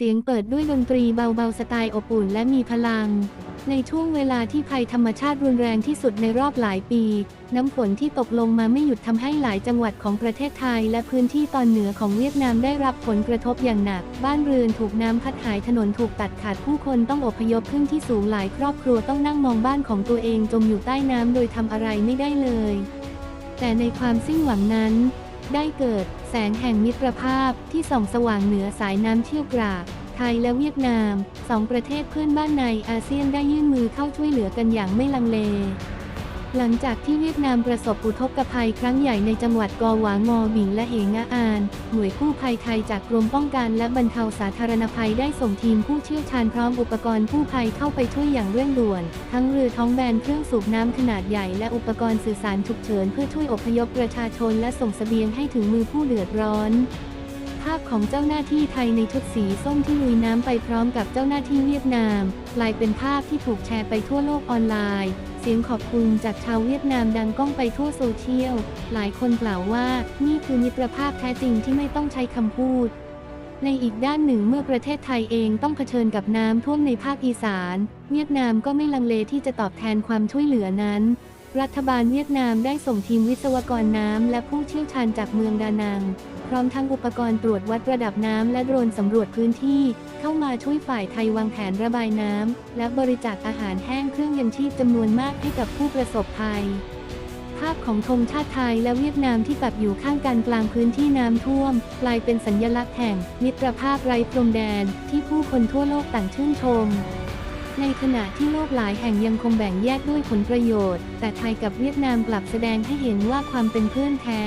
เสียงเปิดด้วยดนตรีเบาๆสไตล์อบอุ่นและมีพลัง ในช่วงเวลาที่ภัยธรรมชาติรุนแรงที่สุดในรอบหลายปี น้ำฝนที่ตกลงมาไม่หยุดทำให้หลายจังหวัดของประเทศไทย และพื้นที่ตอนเหนือของเวียดนามได้รับผลกระทบอย่างหนัก บ้านเรือนถูกน้ำพัดหายถนนถูกตัดขาดผู้คนต้องอพยพขึ้นที่สูงหลายครอบครัวต้องนั่งมองบ้านของตัวเองจมอยู่ใต้น้ำโดยทำอะไรไม่ได้เลย แต่ในความสิ้นหวังนั้น ได้เกิด แสงแห่งมิตรภาพที่ส่องสว่างเหนือสายน้ำเชี่ยวกรากไทยและเวียดนามสองประเทศเพื่อนบ้านในอาเซียนได้ยื่นมือเข้าช่วยเหลือกันอย่างไม่ลังเล หลังจากที่เวียดนามประสบอุทกภัยครั้งใหญ่ในจังหวัดกอหวางอบิงและเหงาอาน หน่วยกู้ภัยไทยจากกรมป้องกันและบรรเทาสาธารณภัยได้ส่งทีมผู้เชี่ยวชาญพร้อมอุปกรณ์กู้ภัยเข้าไปช่วยอย่างเร่งด่วน ทั้งเรือท้องแบนเครื่องสูบน้ำขนาดใหญ่และอุปกรณ์สื่อสารฉุกเฉินเพื่อช่วยอพยพประชาชนและส่งเสบียงให้ถึงมือผู้เดือดร้อนภาพของเจ้าหน้าที่ไทยในชุดสีส้มที่ลุยน้ำไปพร้อมกับเจ้าหน้าที่เวียดนาม กลายเป็นภาพที่ถูกแชร์ไปทั่วโลกออนไลน์ เสียงขอบคุณจากชาวเวียดนามดังก้องไปทั่วโซเชียล หลายคนกล่าวว่านี่คือมิตรภาพแท้จริงที่ไม่ต้องใช้คำพูด ในอีกด้านหนึ่งเมื่อประเทศไทยเองต้องเผชิญกับน้ำท่วมในภาคอีสาน เวียดนามก็ไม่ลังเลที่จะตอบแทนความช่วยเหลือนั้น รัฐบาลเวียดนามได้ส่งทีมวิศวกรน้ำและผู้เชี่ยวชาญจากเมืองดานัง พร้อมทั้งอุปกรณ์ตรวจวัดระดับน้ำและโดรนสำรวจพื้นที่ เข้ามาช่วยฝ่ายไทยวางแผนระบายน้ำและบริจาคอาหารแห้งเครื่องยังชีพจำนวนมากให้กับผู้ประสบภัย ภาพของธงชาติไทยและเวียดนามที่ปักอยู่ข้างกันกลางพื้นที่น้ำท่วม กลายเป็นสัญลักษณ์แห่ง มิตรภาพไร้พรมแดนที่ผู้คนทั่วโลกต่างชื่นชม ในขณะที่โลกหลายแห่งยังคงแบ่งแยกด้วยผลประโยชน์ แต่ไทยกับเวียดนามกลับแสดงให้เห็นว่าความเป็นเพื่อนแท้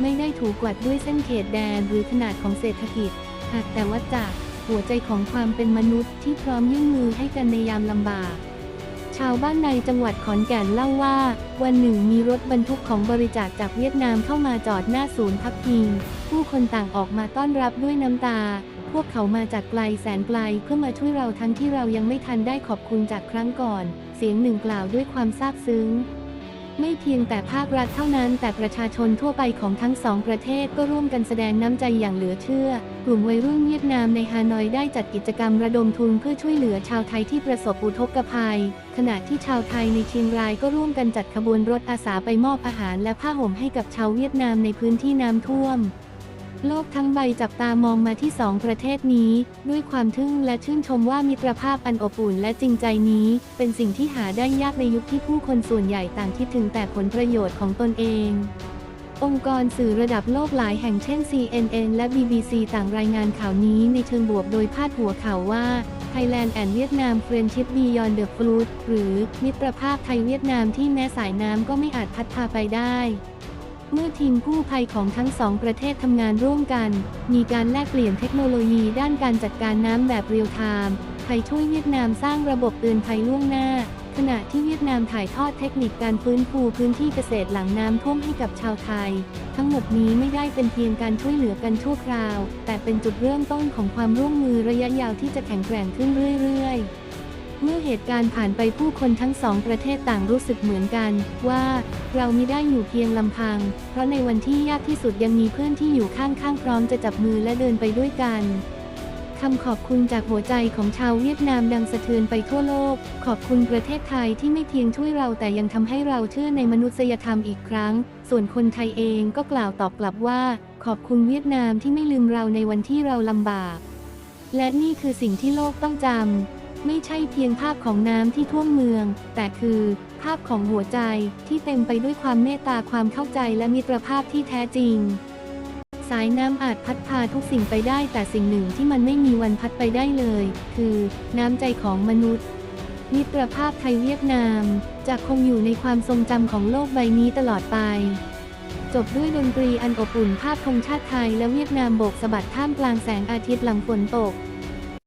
ไม่ได้ถูกกวัดด้วยเส้นเขตแดนหรือขนาดของเศรษฐกิจ หากแต่ว่าจากหัวใจของความเป็นมนุษย์ที่พร้อมยื่นมือให้กันในยามลำบากชาวบ้านในจังหวัดขอนแก่นเล่าว่า วันหนึ่งมีรถบรรทุกของบริจาคจากเวียดนามเข้ามาจอดหน้าศูนย์พักพิง ผู้คนต่างออกมาต้อนรับด้วยน้ำตา พวกเขามาจากไกลแสนไกลเพื่อมาช่วยเราทั้งที่เรายังไม่ทันได้ขอบคุณจากครั้งก่อน เสียงหนึ่งกล่าวด้วยความซาบซึ้ง ไม่เพียงแต่ภาครัฐเท่านั้น แต่ประชาชนทั่วไปของทั้งสองประเทศก็ร่วมกันแสดงน้ำใจอย่างเหลือเชื่อ กลุ่มวัยรุ่นเวียดนามในฮานอยได้จัดกิจกรรมระดมทุนเพื่อช่วยเหลือชาวไทยที่ประสบอุทกภัย ขณะที่ชาวไทยในเชียงรายก็ร่วมกันจัดขบวนรถอาสาไปมอบอาหารและผ้าห่มให้กับชาวเวียดนามในพื้นที่น้ำท่วม โลกทั้งใบจับตามองมาที่สองประเทศนี้ ด้วยความทึ่งและชื่นชมว่ามิตรภาพอันอบอุ่นและจริงใจนี้ เป็นสิ่งที่หาได้ยากในยุคที่ผู้คนส่วนใหญ่ต่างคิดถึงแต่ผลประโยชน์ของตนเอง องค์กรสื่อระดับโลกหลายแห่งเช่น CNN และ BBC ต่างรายงานข่าวนี้ในเชิงบวกโดยพาดหัวข่าวว่า Thailand and Vietnam Friendship Beyond the Flood หรือมิตรภาพไทยเวียดนามที่แม้สายน้ำก็ไม่อาจพัดพาไปได้ เมื่อทีมกู้ภัยของทั้งสองประเทศทำงานร่วมกัน มีการแลกเปลี่ยนเทคโนโลยีด้านการจัดการน้ำแบบเรียลไทม์ไทยช่วยเวียดนามสร้างระบบเตือนภัยล่วงหน้า ขณะที่เวียดนามถ่ายทอดเทคนิคการฟื้นฟูพื้นที่เกษตรหลังน้ำท่วมให้กับชาวไทย ทั้งหมดนี้ไม่ได้เป็นเพียงการช่วยเหลือกันชั่วคราว แต่เป็นจุดเริ่มต้นของความร่วมมือระยะยาวที่จะแข็งแกร่งขึ้นเรื่อย ๆ เมื่อเหตุการณ์ผ่านไปผู้คนทั้งสองประเทศต่างรู้สึกเหมือนกัน ว่าเราไม่ได้อยู่เพียงลำพัง เพราะในวันที่ยากที่สุดยังมีเพื่อนที่อยู่ข้างๆพร้อมจะจับมือและเดินไปด้วยกันคำขอบคุณจากหัวใจของชาวเวียดนามดังสะเทือนไปทั่วโลก ขอบคุณประเทศไทยที่ไม่เพียงช่วยเราแต่ยังทำให้เราเชื่อในมนุษยธรรมอีกครั้ง ส่วนคนไทยเองก็กล่าวตอบกลับว่า ขอบคุณเวียดนามที่ไม่ลืมเราในวันที่เราลำบาก และนี่คือสิ่งที่โลกต้องจำ ไม่ใช่เพียงภาพของน้ำที่ท่วมเมือง แต่คือ ภาพของหัวใจที่เต็มไปด้วยความเมตตาความเข้าใจและมิตรภาพที่แท้จริง สายน้ำอาจพัดพาทุกสิ่งไปได้แต่สิ่งหนึ่งที่มันไม่มีวันพัดไปได้เลย คือ น้ำใจของมนุษย์ มิตรภาพไทยเวียดนาม จะคงอยู่ในความทรงจำของโลกใบนี้ตลอดไปจบด้วยดนตรีอันอบอุ่นภาพธงชาติไทยและเวียดนามโบกสะบัดท่ามกลางแสงอาทิตย์หลังฝนตก